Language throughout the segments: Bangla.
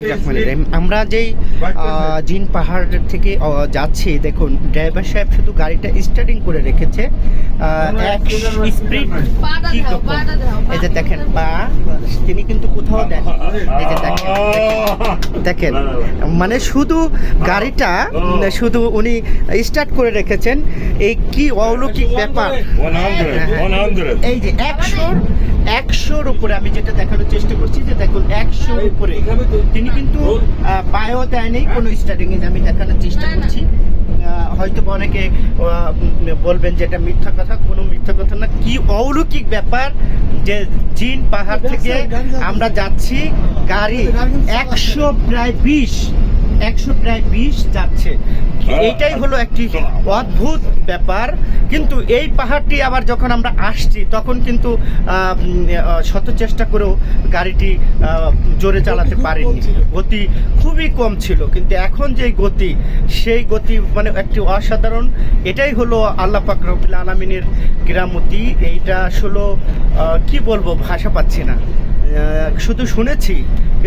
রহিম। আমরা যেই জিন পাহাড় থেকে যাচ্ছি দেখুন ড্রাইভার সাহেব শুধু গাড়িটা স্টার্টিং করে রেখেছে এক স্পিড কি রকম। এই যে দেখেন পা তিনি কিন্তু কোথাও দেন এই যে দেখেন দেখেন মানে শুধু গাড়িটা শুধু উনি স্টার্ট করে রেখেছেন এই কি অলৌকিক ব্যাপার 100, 100. এই যে একশোর একশোর উপরে আমি যেটা দেখানোর চেষ্টা করছি যে দেখুন একশোর উপরে তিনি কিন্তু আহ, পায়েও দেয়নি কোনো স্টার্টিং আমি দেখানোর চেষ্টা। করছি। হয়তো অনেকে বলবেন যে এটা মিথ্যা কথা কোনো মিথ্যা কথা না। কি অলৌকিক ব্যাপার যে জিন পাহাড় থেকে আমরা যাচ্ছি গাড়ি একশো প্রায় বিশ একশো প্রায় বিশ যাচ্ছে। এইটাই হলো একটি অদ্ভুত ব্যাপার। কিন্তু এই পাহাড়টি আবার যখন আমরা আসছি তখন কিন্তু শত চেষ্টা করেও গাড়িটি জোরে চালাতে পারিনি। গতি খুবই কম ছিল। কিন্তু এখন যে গতি সেই গতি মানে একটি অসাধারণ। এটাই হলো আল্লাহ পাক রবিল আলমিনের গ্রামতি। এইটা আসলে কি বলব ভাষা পাচ্ছি না। শুধু শুনেছি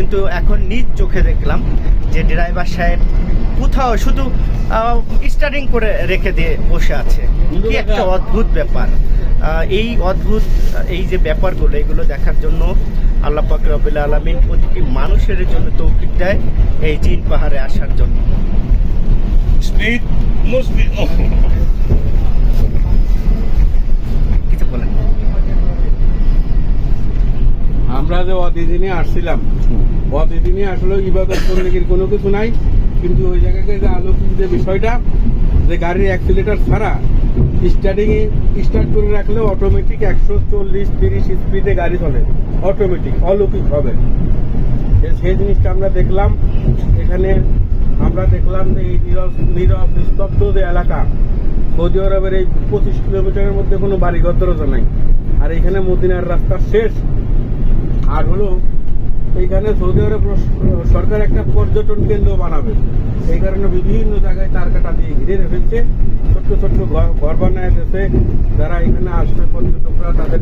কিন্তু এখন নিজ চোখে দেখলাম যে ড্রাইভার সাহেব কোথাও শুধু স্টার্টিং করে রেখে দিয়ে বসে আছে। কি একটা অদ্ভুত ব্যাপার। এই অদ্ভুত এই যে ব্যাপারগুলো এগুলো দেখার জন্য আল্লাহ পাক রবিল আলমিন প্রতিটি মানুষের জন্য তৌফিক দেয় এই জিন পাহাড়ে আসার জন্য। আমরা যে অদিদিনে আসছিলাম অদিদিনে আসলে ইবাদত বন্দীগীর কোনো কিছু নাই? কিন্তু ওই জায়গাকে যে আলোকিত যে বিষয়টা, যে গাড়ির অ্যাক্সিলেটার ছাড়া স্টার্টিংয়ে স্টার্ট করে রাখলে অটোমেটিক একশো চল্লিশ, তিরিশ স্পিডে গাড়ি চলে। অটোমেটিক অলৌকিক হবে সেই জিনিসটা আমরা দেখলাম, এখানে আমরা দেখলাম যে এই নীরব নীরব, নিস্তব্ধ যে এলাকা, সৌদি আরবের এই পঁচিশ কিলোমিটারের মধ্যে কোনো বাড়িঘর, দরজা নাই। আর এখানে মদিনার রাস্তা শেষ। আর হলো, এইখানে সৌদি আরব সরকার একটা পর্যটন কেন্দ্র বানাবে। এই কারণে বিভিন্ন জায়গায় তার কাটা দিয়ে ঘিরে রেখেছে। ছোট্ট ছোট্ট ঘর বানায় দেশে যারা এখানে আসবে পর্যটকরা, তাদের